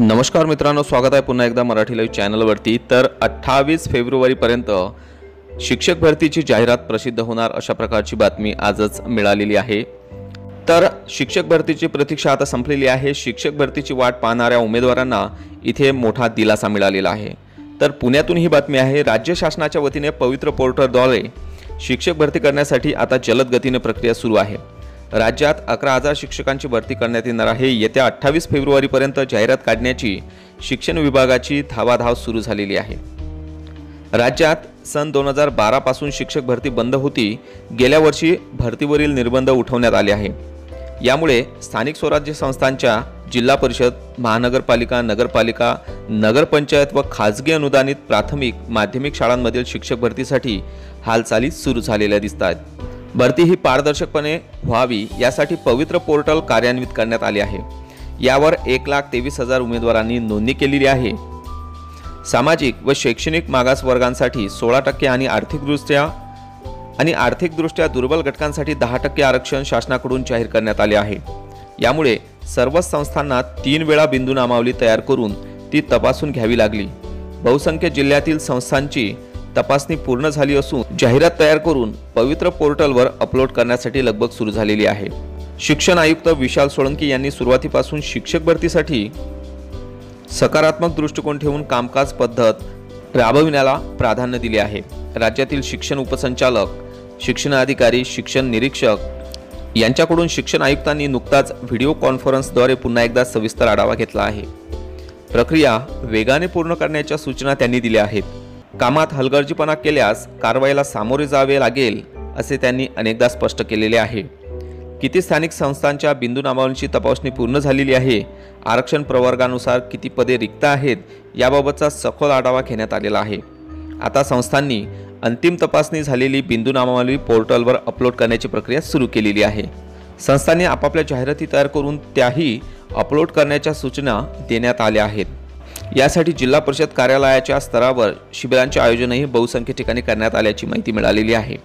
नमस्कार मित्रांनो स्वागत आहे पुन्हा एकदा मराठी लाईव्ह चॅनलवरती तर अठ्ठावीस फेब्रुवारीपर्यंत शिक्षक भरतीची जाहिरात प्रसिद्ध होणार अशा प्रकारची बातमी आजच मिळालेली आहे. तर शिक्षक भरतीची प्रतीक्षा आता संपलेली आहे. शिक्षक भरतीची वाट पाहणाऱ्या उमेदवारांना इथे मोठा दिलासा मिळालेला आहे. तर पुण्यातून ही बातमी आहे. राज्य शासनाच्या वतीने पवित्र पोर्टलद्वारे शिक्षक भरती करण्यासाठी आता जलद गतीने प्रक्रिया सुरू आहे. राज्यात अकरा हजार शिक्षकांची भरती करण्यात येणार आहे. येत्या अठ्ठावीस फेब्रुवारीपर्यंत जाहिरात काढण्याची शिक्षण विभागाची धावाधाव सुरू झालेली आहे. राज्यात सन दोन हजार बारापासून शिक्षक भरती बंद होती. गेल्या वर्षी भरतीवरील निर्बंध उठवण्यात आले आहे. यामुळे स्थानिक स्वराज्य संस्थांच्या जिल्हा परिषद महानगरपालिका नगरपालिका नगरपंचायत व खाजगी अनुदानित प्राथमिक माध्यमिक शाळांमधील शिक्षक भरतीसाठी हालचाली सुरू झालेल्या दिसतात भरती ही पारदर्शकपणे व्हावी यासाठी पवित्र पोर्टल कार्यान्वित करण्यात आले आहे. यावर एक लाख तेवीस हजार उमेदवारांनी नोंदणी केलेली आहे. सामाजिक व शैक्षणिक मागास वर्गांसाठी सोळा टक्के आणि आर्थिकदृष्ट्या आणि आर्थिकदृष्ट्या दुर्बल घटकांसाठी दहा टक्के आरक्षण शासनाकडून जाहीर करण्यात आले आहे. यामुळे सर्वच संस्थांना तीन वेळा बिंदू नामावली तयार करून ती तपासून घ्यावी लागली. बहुसंख्य जिल्ह्यातील संस्थांची तपासणी पूर्ण झाली असून जाहिरात तयार करून पवित्र पोर्टलवर अपलोड करण्यासाठी लगबग सुरू झालेली आहे. शिक्षण आयुक्त विशाल सोळंकी यांनी सुरुवातीपासून शिक्षक भरतीसाठी सकारात्मक दृष्टिकोन ठेवून कामकाज पद्धत राबविण्याला प्राधान्य दिले आहे. राज्यातील शिक्षण उपसंचालक शिक्षण अधिकारी शिक्षण निरीक्षक यांच्याकडून शिक्षण आयुक्तांनी नुकताच व्हिडिओ कॉन्फरन्सद्वारे पुन्हा एकदा सविस्तर आढावा घेतला आहे. प्रक्रिया वेगाने पूर्ण करण्याच्या सूचना त्यांनी दिल्या आहेत. कामात हलगर्जीपणा केल्यास कारवाईला सामोरे जावे लागेल असे त्यांनी अनेकदा स्पष्ट केलेले आहे. किती स्थानिक संस्थांच्या बिंदू नामावलीची तपासणी पूर्ण झालेली आहे आरक्षण प्रवर्गानुसार किती पदे रिक्त आहेत याबाबतचा सखोल आढावा घेण्यात आलेला आहे. आता संस्थांनी अंतिम तपासणी झालेली बिंदू नामावली पोर्टलवर अपलोड करण्याची प्रक्रिया सुरू केलेली आहे. संस्थांनी आपापल्या जाहिराती तयार करून त्याही अपलोड करण्याच्या सूचना देण्यात आल्या आहेत. यासाठी जिल्हा परिषद कार्यालयाच्या स्तरावर शिबिरांचे आयोजनही बहुसंख्य ठिकाणी करण्यात आल्याची माहिती मिळालेली आहे.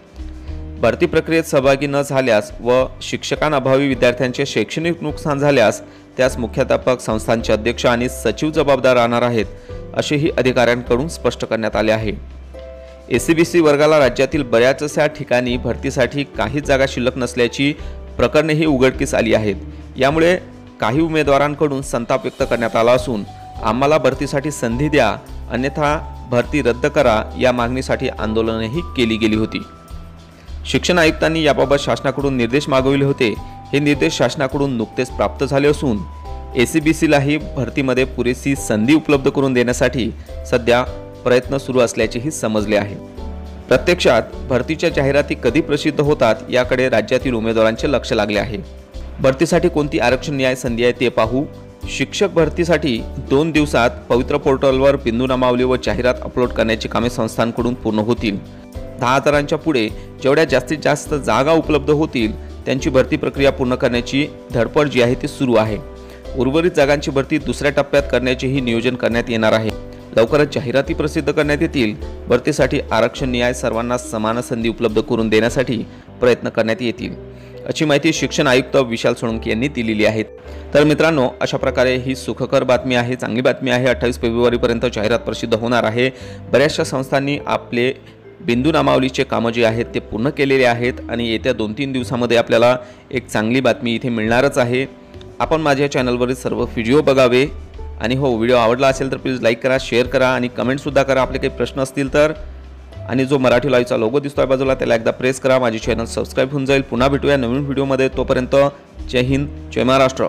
भरती प्रक्रियेत सहभागी न झाल्यास व शिक्षकांअभावी विद्यार्थ्यांचे शैक्षणिक नुकसान झाल्यास त्यास मुख्याध्यापक संस्थांचे अध्यक्ष आणि सचिव जबाबदार राहणार आहेत असेही अधिकाऱ्यांकडून स्पष्ट करण्यात आले आहे. एसीबीसी वर्गाला राज्यातील बऱ्याचशा ठिकाणी भरतीसाठी काहीच जागा शिल्लक नसल्याची प्रकरणेही उघडकीस आली आहेत. यामुळे काही उमेदवारांकडून संताप व्यक्त करण्यात आला असून आम्हाला भरतीसाठी संधी द्या अन्यथा भरती रद्द करा या मागणीसाठी आंदोलनही केली गेली होती. शिक्षण आयुक्तांनी याबाबत शासनाकडून निर्देश मागविले होते. हे निर्देश शासनाकडून नुकतेच प्राप्त झाले असून ए सी बी सीलाही भरतीमध्ये पुरेशी संधी उपलब्ध करून देण्यासाठी सध्या प्रयत्न सुरू असल्याचेही समजले आहे. प्रत्यक्षात भरतीच्या जाहिराती कधी प्रसिद्ध होतात याकडे राज्यातील उमेदवारांचे लक्ष लागले आहे. भरतीसाठी कोणती आरक्षण न्याय संधी आहे ते पाहू शिक्षक भरतीसाठी दोन दिवसात पवित्र पोर्टलवर बिंदू नामावली व जाहिरात अपलोड करण्याची कामे संस्थांकडून पूर्ण होतील. दहा हजारांच्या पुढे जेवढ्या जास्तीत जास्त जागा उपलब्ध होतील त्यांची भरती प्रक्रिया पूर्ण करण्याची धडपड जी आहे ती सुरू आहे. उर्वरित जागांची भरती दुसऱ्या टप्प्यात करण्याचेही नियोजन करण्यात येणार आहे. लवकरच जाहिराती प्रसिद्ध करण्यात येतील. भरतीसाठी आरक्षण न्याय सर्वांना समान संधी उपलब्ध करून देण्यासाठी प्रयत्न करण्यात येतील. अशी माहिती शिक्षण आयुक्त विशाल सोळंकी यांनी दिलेली आहे. तर मित्रांनो अशा प्रकारे ही सुखकर बातमी आहे चांगली बातमी आहे. अठ्ठावीस फेब्रुवारीपर्यंत जाहिरात प्रसिद्ध होणार आहे. बऱ्याचशा संस्थांनी आपले बिंदू नामावलीचे कामं जे आहेत ते पूर्ण केलेले आहेत आणि येत्या दोन तीन दिवसामध्ये आपल्याला एक चांगली बातमी इथे मिळणारच आहे. आपण माझ्या चॅनलवरील सर्व व्हिडिओ बघावे आणि हो व्हिडिओ आवडला असेल तर प्लीज लाईक करा शेअर करा आणि कमेंटसुद्धा करा. आपले काही प्रश्न असतील तर आणि जो मराठी लाईव्हचा लोगो दिसतोय बाजूला त्याला एकदा प्रेस करा. माझी चॅनल सबस्क्राईब होऊन जाईल. पुन्हा भेटूया नवीन व्हिडिओमध्ये तोपर्यंत जय हिंद जय महाराष्ट्र.